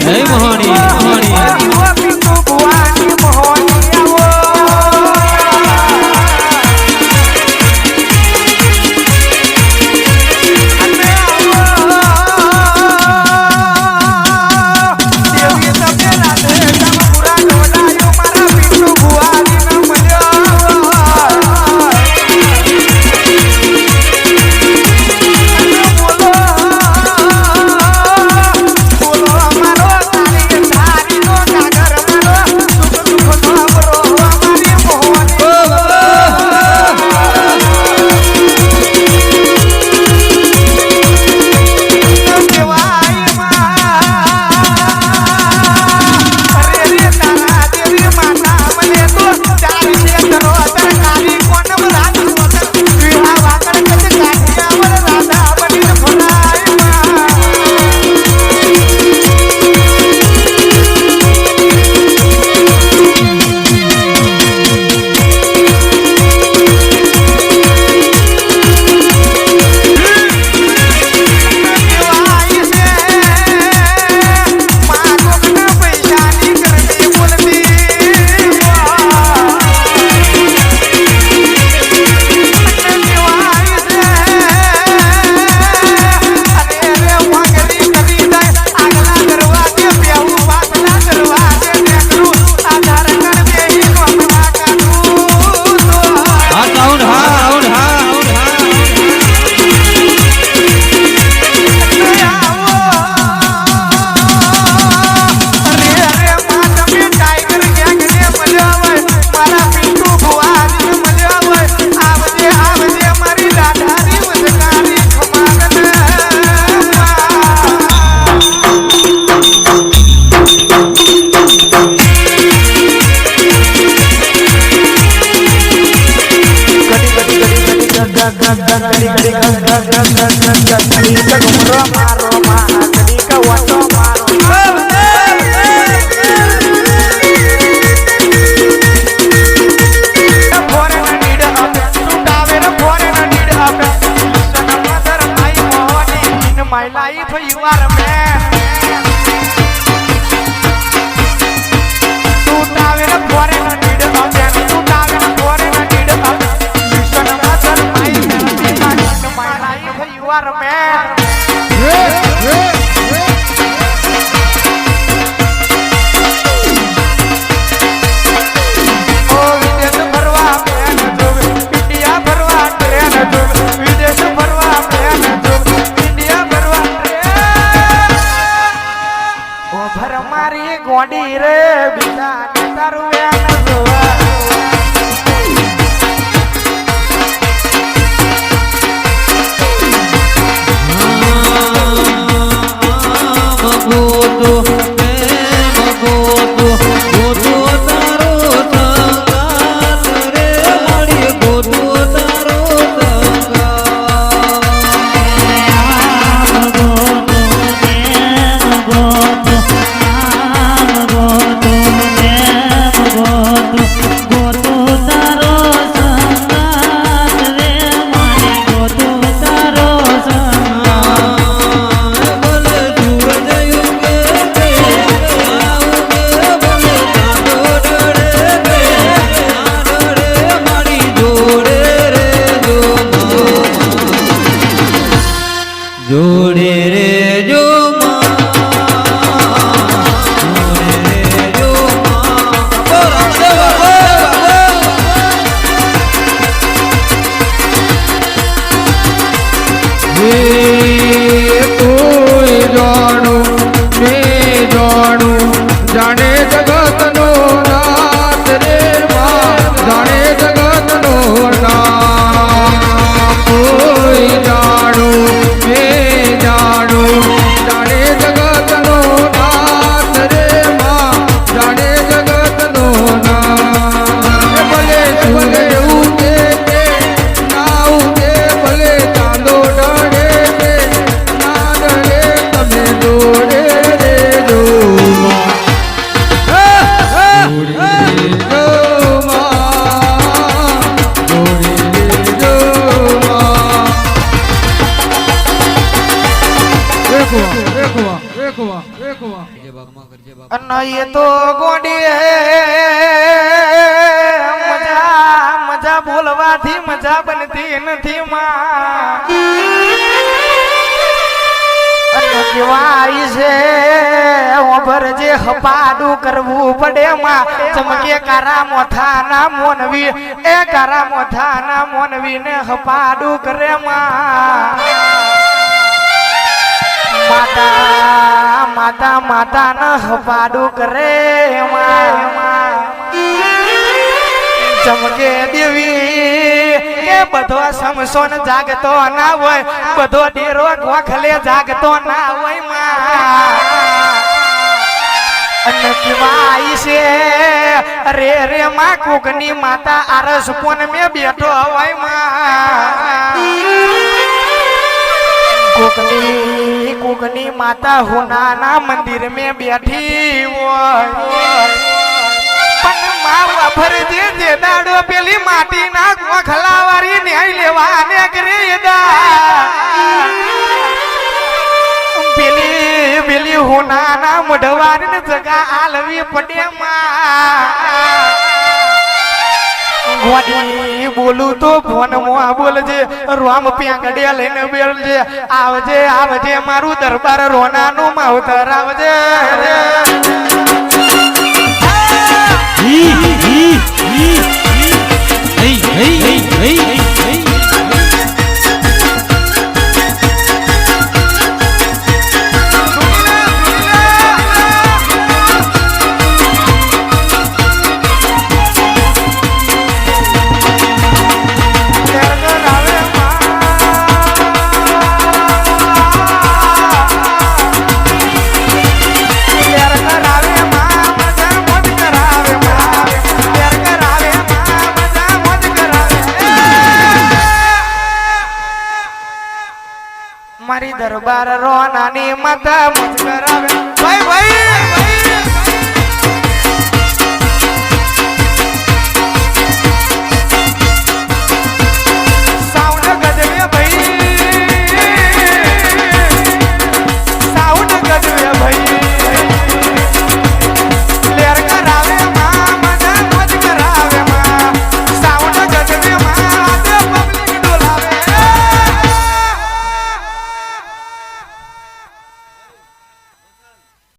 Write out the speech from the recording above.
જય જય Diretor da ग ग ग ग ग ग ग ग ग ग ग ಜಗತನು અને એ તો ગોડી મજા મજા બોલવાથી મજા બનતી નથી માં. કેવાય છે, ઓભર જે હપાડું કરવું પડે માં. ચમકે કારા મોથાના મોનવી, એ કારા મોથાના મોનવી ને હપાડું કરે માં. માતા માતા માતા ન હપાડું કરે ચમકે દેવી કે બધો સમસોન જાગતો ના હોય, બધો ડેરો ગોખલે જાગતો ના હોયમાં. અને કહેવાય છે રે રે માં, કુકની માતા આરસ કોન મે બેઠો હોયમાં. કુકની કુકની માતા હુનાના મંદિર મે બેઠી હોય. પણ જે દાડો પેલી માટીના ગોખલાવારી ન્યાય લેવા ને કરે પેલી પેલી હુનાના મોઢવારી ને જગા આલવી પડે માં. ગોડી બોલું તો ફોનમાં બોલજે, રોમ પેંગડે લઈને બેલજે, આવજે આવજે, મારું દરબાર રોનાનું માવતર આવજે દરબાર રોનાની માતા મુજ કરાવે